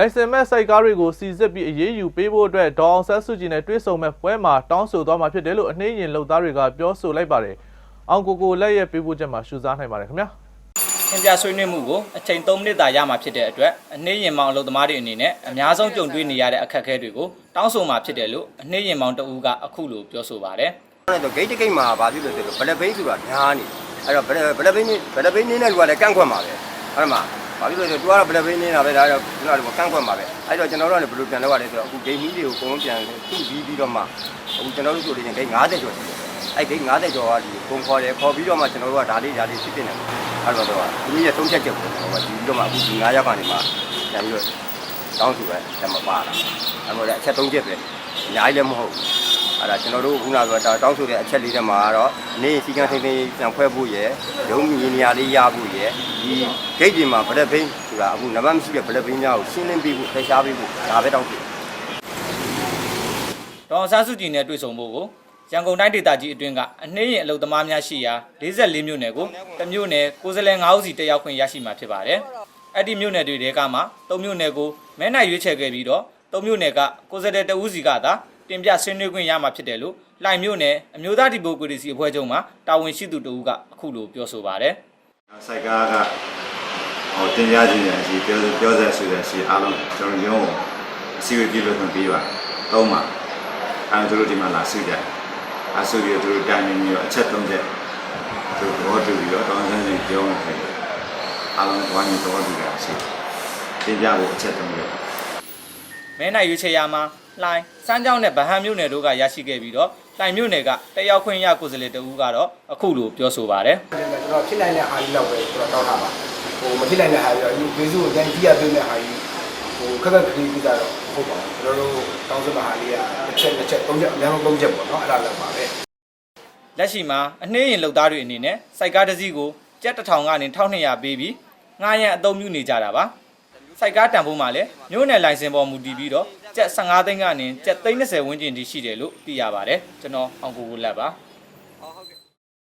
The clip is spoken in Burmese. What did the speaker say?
လိုင်စင်မဲ့စိုက်ကားတွေကိုစီစစ်ပြီးအရေးယူပေးဖို့အတွက်ဒေါအောင်ဆန်းစုကြည်နဲ့တွေ့ဆုံမဲ့ပွဲမှာတောင်းဆိုသွားမှာဖြစ်တယ်လို့အနှိမ့်ရင်လုပ်သားတွေကပြောဆိုလိုက်ပါတယ်။အောင်ကိုကိုလက်ရဲ့ပေးပို့ချက်မှာရှုစားနိုင်ပါတယ်ခင်ဗျာ။သင်ပြဆွေးနွေးမှုကိုအချိန်3မိနစ်သာရမှာဖြစ်တဲ့အတွက်အနှေးရင်မောင်အလုပ်သမားတွေအနေနဲ့အများဆုံးကြုံတွေ့နေရတဲ့အခက်အခဲတွေကိုတောင်းဆိုမှာဖြစ်တယ်လို့အနှေးရင်မောင်တဦးကအခုလိုပြောဆိုပါတယ်အဲ့တော့ဂိတ်တကိတ်မှာဘာဖြစ်လို့လဲဆိုတော့ဘလက်ဘိန်းဆိုတာများနေအဲ့တော့ဘလက်ဘလက်ဘိန်းဘလက်ဘိန်းနေတဲ့လူကလည်းကန့်ခွက်မှာပဲအဲ့မှာ ဘာဖြစ်လို့လဲဆိုတော့သူကတော့ဘလက်ဘိန်းနေတာပဲဒါတော့ခုနကကန့်ခွက်မှာပဲအဲ့တော့ကျွန်တော်တို့ကလည်းဘယ်လိုပြန်လုပ်ရလဲဆိုတော့အခုဂိတ်မီးတွေကိုအကုန်လုံးပြန်သူ့ပြီးပြီးတော့မှအခုကျွန်တော်တို့ဆိုလို့ချင်းဂိတ်90ကျော်ရှိတယ်အဲ့ဂိတ်90ကျော်ကဒီပုံခေါ်တယ်ခေါ်ပြီးတော့မှကျွန်တော်တို့ကဒါလေးဒါလေးဖြစ်ဖြစ်နေတယ်အဲ့တော့တော့သူကြီးရဲ့သုံးချက်ချက်ကိုဟိုဒီပြီးတော့မှအခုဒီ9ရက်ကနေမှပြန်ပြီးတော့တောင်းဆိုရဲတက်မပါလာအဲ့တော့လည်းအချက်3ချက်ပဲအများကြီးလည်းမဟုတ်ဘူး အဲ့ဒါကျွန်တော်တို့ခုနကပြောတောင်းဆိုတဲ့အချက်လေးတွေမှာကတော့နေစီကံထိန်ထိန်ပြန်ဖွဲ့ဖို့ရယ်ရုံးမြင်နေရာလေးရဖို့ရယ်ဒီဂိတ်တွေမှာဗလက်ဘိန်းဆိုတာအခုနံပါတ်မရှိတဲ့ဗလက်ဘိန်းများကိုရှင်းလင်းပေးဖို့ထိရှားပေးဖို့ဒါပဲတောင်းဆို။ဒေါအောင်ဆန်းစုကြည်နဲ့တွေ့ဆုံဖို့ကိုရန်ကုန်တိုင်းဒေသကြီးအတွင်းကအနှေးရင်အလုပ်သမားများရှိရာ44မြို့နယ်ကိုတစ်မြို့နယ်ကိုယ်စားလှယ်9ဦးစီတက်ရောက်ခွင့်ရရှိမှာဖြစ်ပါတယ်။အဲ့ဒီမြို့နယ်တွေတဲကမှ3မြို့နယ်ကိုမဲနိုင်ရွေးချယ်ခဲ့ပြီးတော့3မြို့နယ်ကကိုယ်စားလှယ်တဦးစီကသာ တင်ပြဆွေးနွေးခွင့်ရမှာဖြစ်တယ်လို့လှိုင်မြို့နယ်အမျိုးသားဒီမိုကရေစီအဖွဲ့ချုပ်မှတာဝန်ရှိသူတဦးကအခုလိုပြောဆိုပါတယ်။စိုက်ကားကဟိုတင်ပြခြင်းရရှိပြောပြောဆက်ဆိုရရှိအားလုံးကျွန်တော်ရုံးကိုအစီအစဉ်ပြုလုပ်ခွင့်ပေးပါသုံးပါအဲဒါတို့ဒီမှာလာဆွေးကြအဆူရတို့တိုင်နေပြီးတော့အချက်သုံးချက်သူဘောတူပြီးတော့တောင်းဆန်းစီပြောမှဖြစ်တယ်အားလုံးဝိုင်းပြီးတော့တူတာရှိတင်ပြဖို့အချက်သုံးချက်မဲနိုင်ရွေးချယ်ရမှာ လှိုင်းစမ်းကြောင်းနဲ့ဗဟန်းမြို့နယ်တို့ကရရှိခဲ့ပြီးတော့လှိုင်မြို့နယ်ကတက်ရောက်ခွင့်ရကိုယ်စားလှယ်တဦးကတော့အခုလိုပြောဆိုပါတယ်ကျွန်တော်ဖြစ်နိုင်တဲ့အားကြီးလောက်ပဲကျွန်တော်တောင်းတာပါဟိုမဖြစ်နိုင်တဲ့အားကြီးတော့ဒီဘေးစုကိုပြန်ကြည့်ရပေးတဲ့အားကြီးဟိုခက်ခက်ခရီးပြီးတော့ဟုတ်ပါဘူးကျွန်တော်တို့တောင်းစပါအားလေးကတစ်ချက်တစ်ချက်သုံးချက်အများဆုံးသုံးချက်ပေါ့နော်အဲ့ဒါလည်းပါပဲလက်ရှိမှာအနှေးရင်လုပ်သားတွေအနေနဲ့စိုက်ကားတစ်စီးကိုကျပ်တစ်ထောင်ကနေ1200ပေးပြီးငှားရန်အသုံးပြုနေကြတာပါ စိုက်ကားတန်ဖိုးမှာလည်းမြို့နယ်လိုင်စင်ပေါ်မူတည်ပြီးတော့ကျပ်15သိန်းကနေကျပ်သိန်း30ဝန်းကျင်ထိရှိတယ်လို့သိရပါတယ်ကျွန်တော်အောင်ကိုကိုလက်ပါ